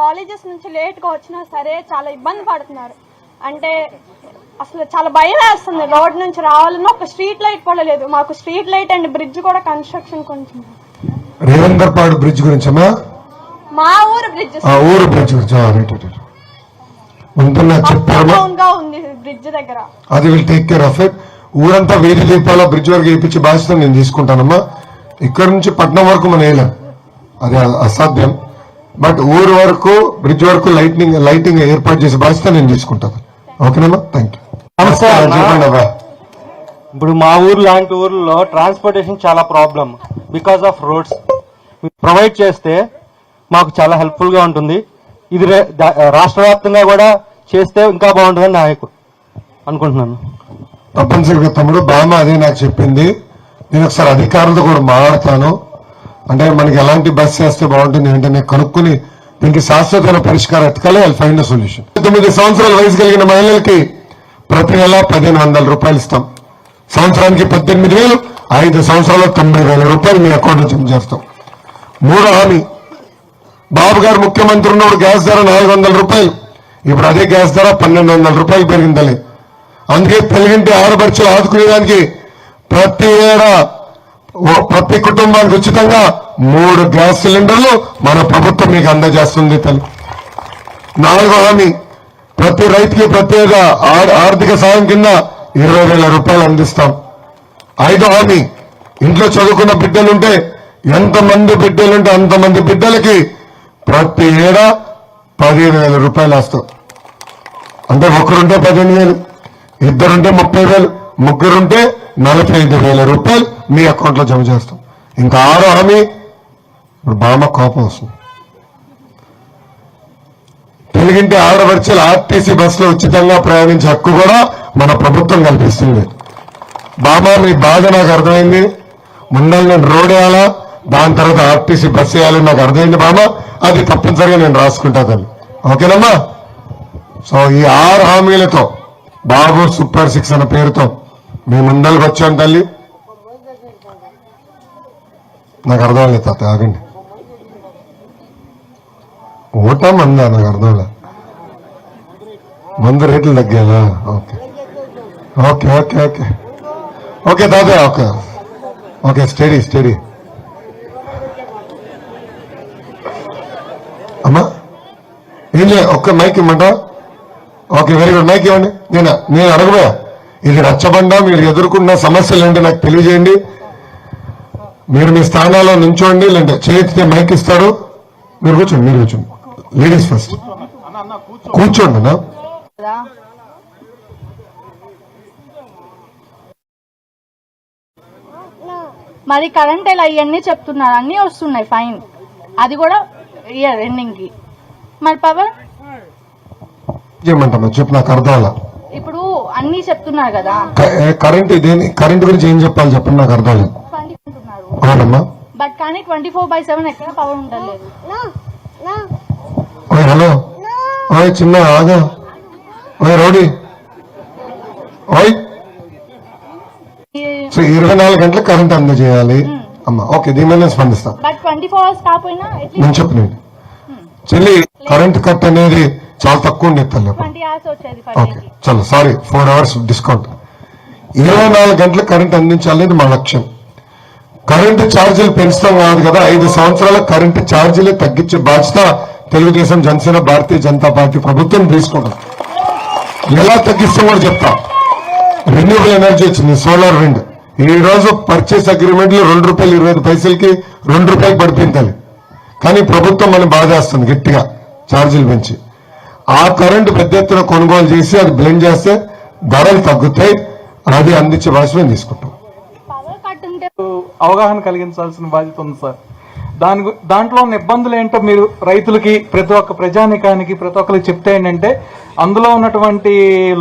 Colleges నుంచి లేట్గా వచ్చినా సరే చాలా ఇబ్బంది పడుతున్నారు. అంటే అసలు చాలా భయం వేస్తుంది రోడ్ నుంచి రావాలన్నా ఒక స్ట్రీట్ లైట్ కూడా లేదు మాకు స్ట్రీట్ లైట్ అండ్ బ్రిడ్జ్ కూడా కన్స్ట్రక్షన్ కొంచెం. రేవందర్పాడు బ్రిడ్జ్ గురించమ్మా? మా ఊరు బ్రిడ్జ్ ఊరు బ్రిడ్జ్ గురించి. ఉంది బ్రిడ్జ్ దగ్గర. అది will take care of it. ఊరంతా వీధి దీపాల బ్రిడ్జ్ వరకు వేయించి బాధ్యత నేను తీసుకుంటానమ్మా. ఇక్కడ నుంచి పట్నం వరకు మనం వేయలేం. అది అసాధ్యం. బట్ ఊరు వరకు బ్రిడ్జ్ వరకు లైటింగ్ లైటింగ్ ఏర్పాటు చేసే బాధ్యత నేను తీసుకుంటాను. ఓకేనమ్మా థ్యాంక్ యూ అబ్బా ఇప్పుడు మా ఊరు లాంటి ఊర్లో ట్రాన్స్పోర్టేషన్ చాలా problem because of roads provide చేస్తే మాకు చాలా హెల్ప్ఫుల్గా ఉంటుంది. ఇది రాష్ట్ర వ్యాప్తంగా కూడా చేస్తే ఇంకా బాగుంటుందని నాకు అనుకుంటున్నాను. తప్పనిసరిగా తమ్ముడు బామ్మ అదే నాకు చెప్పింది. నేను ఒకసారి అధికారులతో కూడా మాట్లాడతాను. అంటే మనకి ఎలాంటి బస్ చేస్తే బాగుంటుంది ఏంటనే కనుక్కుని దీనికి శాశ్వతమైన పరిష్కారం ఎతకాలి ఐ ఫైండ్ సొల్యూషన్ తొమ్మిది సంవత్సరాల వయసు కలిగిన మహిళలకి ప్రతి నెల పదిహేను వందల రూపాయలు ఇస్తాం. సంవత్సరానికి పద్దెనిమిది వేలు ఐదు సంవత్సరాలు తొమ్మిది వేల రూపాయలు మీ అకౌంట్ జమ చేస్తాం. మూడో హామీ బాబు గారు ముఖ్యమంత్రి ఉన్నప్పుడు గ్యాస్ ధర నాలుగు వందల రూపాయలు ఇప్పుడు అదే గ్యాస్ ధర పన్నెండు వందల రూపాయలు పెరిగిందలే. అందుకే పెళ్ళింటి ఆరు ఖర్చులు ఆదుకునేదానికి ప్రతి ఏడా ప్రతి కుటుంబానికి ఉచితంగా మూడు గ్యాస్ సిలిండర్లు మన ప్రభుత్వం మీకు అందజేస్తుంది తల్లి. నాలుగో హామీ ప్రతి రైతుకి ప్రత్యేక ఆర్థిక సాయం కింద ఇరవై వేల రూపాయలు అందిస్తాం. ఐదో హామీ ఇంట్లో చదువుకున్న బిడ్డలుంటే ఎంతమంది బిడ్డలుంటే అంతమంది బిడ్డలకి ప్రతి ఏడా పదిహేను వేల రూపాయలు వేస్తాం. అంటే ఒకరుంటే పదిహేను వేలు ఇద్దరుంటే ముప్పై వేలు ముగ్గురుంటే నలభై ఐదు వేల రూపాయలు మీ అకౌంట్లో జమ చేస్తాం. ఇంకా ఆరో హామీ ఇప్పుడు బామ్మ కోపం వస్తుంది. తెలుగింటి ఆడపరిచల ఆర్టీసీ బస్సులో ఉచితంగా ప్రయాణించే హక్కు కూడా మన ప్రభుత్వం కల్పిస్తుంది. బాబా మీ బాధ నాకు అర్థమైంది. ముందర నేను రోడ్ వేయాలా? దాని తర్వాత ఆర్టీసీ బస్ వేయాలని నాకు అర్థమైంది బాబా అది తప్పనిసరిగా నేను రాసుకుంటా తల్లి. ఓకేనమ్మా? సో ఈ ఆరు హామీలతో బాబు సూపర్ సిక్స్ అన్న పేరుతో మీ ముందరికి వచ్చాను తల్లి. నాకు అర్థం లేదు తాత ఆగండి. ఓటా మందా? నాకు అర్థం లేదు మందు రేట్లు తగ్గేలా okay. Okay okay okay. Okay తాతయ్య ఓకే ఓకే స్టడీ స్టడీ. అమ్మా ఏం లే ఒక్క మైక్ ఇమ్మంట ఓకే వెరీ గుడ్ మైక్ ఇవ్వండి. నేను? నేను అడగబోయా? ఇది రచ్చబండ మీరు ఎదుర్కొన్న సమస్యలు ఏంటి నాకు తెలియజేయండి. మీరు మీ స్థానాల్లో నుంచోండి లేదంటే చేతితే మైక్ ఇస్తాడు. మీరు కూర్చోండి మీరు కూర్చోండి. లేడీస్ ఫస్ట్ కూర్చోండి అన్నా. మరి కరెంట్ ఇలా ఇవన్నీ చెప్తున్నారు. అన్నీ వస్తున్నాయి ఫైన్. అది కూడా ఇయర్ ఎండింగ్కి మరి పవర్ చేయమంటామా చెప్పు నాకు అర్థం అలా ఇప్పుడు అన్నీ చెప్తున్నారు కదా. కరెంట్ ఇదేని కరెంట్ గురించి ఏం చెప్పాలి చెప్పండి నాకు అర్థం లేదు ట్వంటీ అంటున్నారు అవునమ్మా బట్ కానీ ట్వంటీ ఫోర్ బై సెవెన్ ఎక్కడ పవర్ ఉండలేదు ఓయ్ హలో. ఓయ్ చిన్న ఆగా. ఓయ్ రౌడీ. ఓయ్. సో ఇరవై నాలుగు గంటలకు కరెంట్ అందజేయాలి అమ్మా ఓకే దీని మీద నేను స్పందిస్తా. బట్ ట్వంటీ ఫోర్ అవర్స్ కాకపోయినా నేను చెప్పినండి చెల్లి కరెంట్ కట్ అనేది చాలా తక్కువ ఉండేది తల్లి ఓకే చలో సారీ ఫోర్ అవర్స్ డిస్కౌంట్ ఇరవై నాలుగు గంటలకు కరెంట్ అందించాలనేది మా లక్ష్యం. కరెంటు ఛార్జీలు పెంచుతాం కాదు కదా ఐదు సంవత్సరాల కరెంటు ఛార్జీలు తగ్గించే బాధ్యత తెలుగుదేశం జనసేన భారతీయ జనతా పార్టీ ప్రభుత్వం తీసుకుంటాం ఎలా తగ్గిస్తాం కూడా చెప్తా. రెన్యూబుల్ ఎనర్జీ వచ్చింది సోలార్ విండ్ ఈ రోజు పర్చేస్ అగ్రిమెంట్లో రెండు రూపాయలు ఇరవై ఐదు పైసలకి రెండు రూపాయలు పడిపోయింది కానీ ప్రభుత్వం మనం బాధేస్తుంది గట్టిగా ఛార్జీలు పెంచి. ఆ కరెంటు పెద్ద ఎత్తున కొనుగోలు చేసి అది బ్లెండ్ చేస్తే ధరలు తగ్గుతాయి అది అందించే భాష మేము తీసుకుంటాం. అవగాహన కలిగించాల్సిన బాధ్యత ఉంది సార్. దాని దాంట్లో ఉన్న ఇబ్బందులు ఏంటో మీరు రైతులకి ప్రతి ఒక్క ప్రజానికానికి ప్రతి ఒక్కరికి చెప్తే ఏంటంటే అందులో ఉన్నటువంటి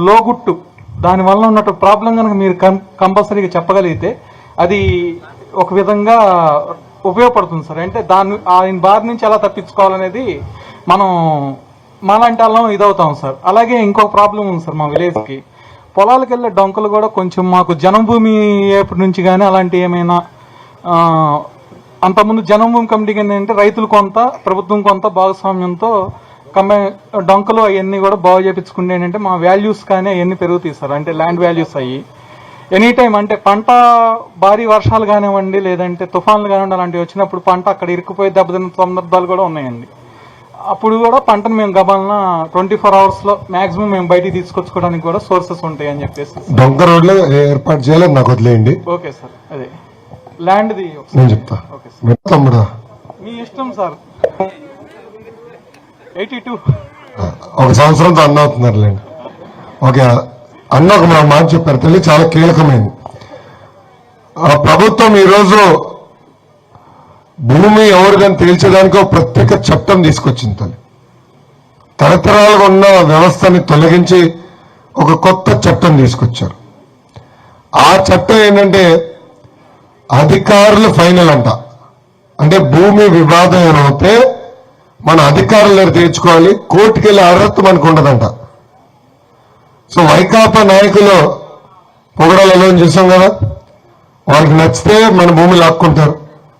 లోగుట్టు దాని వల్ల ఉన్నట్టు ప్రాబ్లం కనుక మీరు కం- కంపల్సరీగా చెప్పగలిగితే అది ఒక విధంగా ఉపయోగపడుతుంది సార్. అంటే దాని ఆయన బారి నుంచి ఎలా తప్పించుకోవాలనేది మనం మాలాంటి వాళ్ళం ఇదవుతాం సార్. అలాగే ఇంకొక ప్రాబ్లం ఉంది సార్ మా విలేజ్కి. పొలాలకు వెళ్ళే డొంకలు కూడా కొంచెం మాకు జనభూమి ఏపటి నుంచి కానీ అలాంటి ఏమైనా అంతకుముందు జనభూమి కమిటీకి ఏంటంటే రైతులు కొంత ప్రభుత్వం కొంత భాగస్వామ్యంతో కంబై డొంకలు అవన్నీ కూడా బాగు చేపించుకుంటే ఏంటంటే మా వాల్యూస్ కానీ అవన్నీ పెరుగుతాయి సార్. అంటే ల్యాండ్ వాల్యూస్ అయ్యి. ఎనీ టైం అంటే పంట భారీ వర్షాలు కానివ్వండి లేదంటే తుఫాన్లు కానివ్వండి అలాంటివి వచ్చినప్పుడు పంట అక్కడ ఇరుక్కుపోయి దెబ్బతిన్న సందర్భాలు కూడా ఉన్నాయండి. అప్పుడు కూడా పంటను మేము గబాలన ట్వంటీ ఫోర్ అవర్స్లో మాక్సిమం మేము బయటికి తీసుకొచ్చుకోవడానికి కూడా సోర్సెస్ ఉంటాయి అని చెప్పేసి. డొంక రోడ్లు ఏర్పాటు చేయలేదు నాకు వదిలేయండి. Okay sir. అదే. ల్యాండ్ది నేను చెప్తా. తమ్ముడా. మీ ఇష్టం సార్ ఎయిటీ టూ. ఒక సంవత్సరంతో అన్న అవుతున్నారులేండి ఓకే అన్న ఒక మా మాట చెప్పారు. తల్లి చాలా కీలకమైంది. ఆ ప్రభుత్వం ఈరోజు భూమి ఎవరిదని తేల్చడానికి ఒక ప్రత్యేక చట్టం తీసుకొచ్చింది తల్లి. తరతరాలుగా ఉన్న వ్యవస్థని తొలగించి ఒక కొత్త చట్టం తీసుకొచ్చారు. ఆ చట్టం ఏంటంటే అధికారులు ఫైనల్ అంట. అంటే భూమి వివాదం ఏమైతే మన అధికారుల దగ్గర తీర్చుకోవాలి? కోర్టుకి వెళ్ళే అర్హత మనకు ఉండదంట. సో వైకాపా నాయకులు పొగడలలో చూసాం కదా? వాళ్ళకి నచ్చితే మన భూమి లాక్కుంటారు.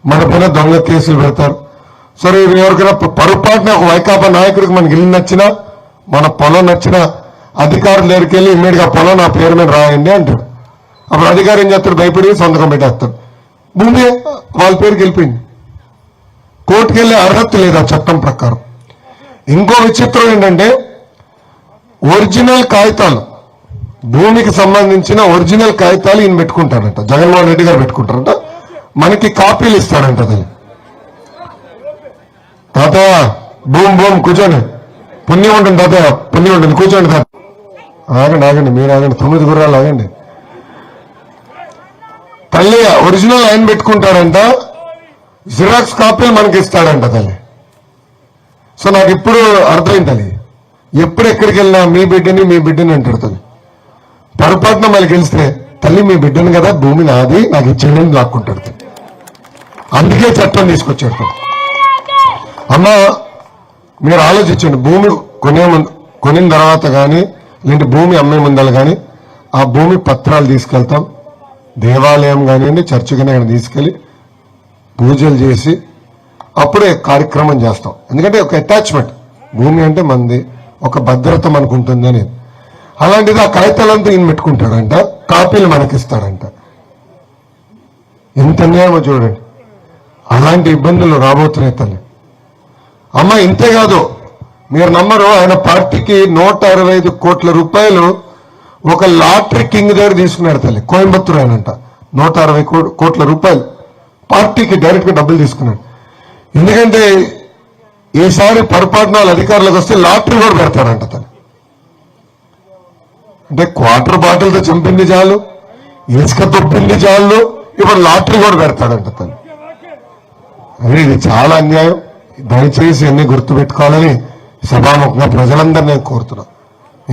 మన పైన దొంగ కేసులు పెడతారు. సరే ఎవరికైనా పొరపాటున ఒక వైకాపా నాయకుడికి మనకి ఇల్లు నచ్చినా మన పొలం నచ్చినా అధికారుల దగ్గరికి వెళ్ళి ఇమ్మీడియట్గా పొలం నా పేరు మీద రాయండి అంటాడు అప్పుడు అధికారి ఏం చేస్తాడు? భయపడి సంతకం పెట్టేస్తాడు. భూమి వాళ్ళ పేరుకి వెళ్ళిపోయింది కోర్టుకు వెళ్ళే అర్హత లేదు ఆ చట్టం ప్రకారం. ఇంకో విచిత్రం ఏంటంటే ఒరిజినల్ కాగితాలు భూమికి సంబంధించిన ఒరిజినల్ కాగితాలు ఈయన పెట్టుకుంటారంట జగన్మోహన్ రెడ్డి గారు పెట్టుకుంటారంట. మనకి కాపీలు ఇస్తాడంట అది. తాత భూమి భూమి కూర్చోండి. పుణ్యం ఉంటుంది తాత పుణ్యం ఉంటుంది. కూర్చోండి తాత. ఆగండి ఆగండి మీరు ఆగండి. తొమ్మిది గుర్రాలు ఆగండి. తల్లి ఒరిజినల్ లైన్ పెట్టుకుంటాడంట. జిరాక్స్ కాపీలు మనకి ఇస్తాడంట తల్లి. సో నాకు ఇప్పుడు అర్థమైంది తల్లి. ఎప్పుడు ఎక్కడికి వెళ్ళినా మీ బిడ్డని మీ బిడ్డని అంటాడు తల్లి. పొరపాటున మళ్ళీ గెలిస్తే తల్లి మీ బిడ్డను కదా భూమి నాది నాకు ఇచ్చేయండి లాక్కుంటాడు తల్లి. అందుకే చట్టం తీసుకొచ్చాడు తల్లి. అమ్మ మీరు ఆలోచించండి భూమి కొనే కొనిన తర్వాత కానీ లేదంటే భూమి అమ్మే ముందలు కానీ ఆ భూమి పత్రాలు తీసుకెళ్తాం. దేవాలయం కానివ్వండి చర్చి కానీ తీసుకెళ్ళి పూజలు చేసి అప్పుడే కార్యక్రమం చేస్తాం. ఎందుకంటే ఒక అటాచ్మెంట్ భూమి అంటే మంది ఒక భద్రత మనకు ఉంటుంది అని. అలాంటిది ఆ కాగితాలంతా ఈయన పెట్టుకుంటాడంట కాపీలు మనకిస్తాడంట. ఎంత అన్యాయమో చూడండి. అలాంటి ఇబ్బందులు రాబోతున్నాయి తల్లి. అమ్మ ఇంతే కాదు. మీరు నమ్మరు ఆయన పార్టీకి నూట అరవై ఐదు కోట్ల రూపాయలు ఒక లాటరీ కింగ్ దగ్గర తీసుకున్నాడు తల్లి. కోయంబత్తూరు ఆయనంట. నూట అరవై కోట్ల రూపాయలు. పార్టీకి డైరెక్ట్గా డబ్బులు తీసుకున్నాడు. ఎందుకంటే ఈసారి పొరపాటున అధికారులకు వస్తే లాటరీ కూడా పెడతాడంట తను అంటే క్వార్టర్ బాటిల్తో చంపింది చాలు ఇసుక తొప్పింది చాలు ఇప్పుడు లాటరీ కూడా పెడతాడంట తను అదే ఇది చాలా అన్యాయం. దయచేసి అన్ని గుర్తుపెట్టుకోవాలని సభాముఖంగా ప్రజలందరినీ కోరుతున్నాను.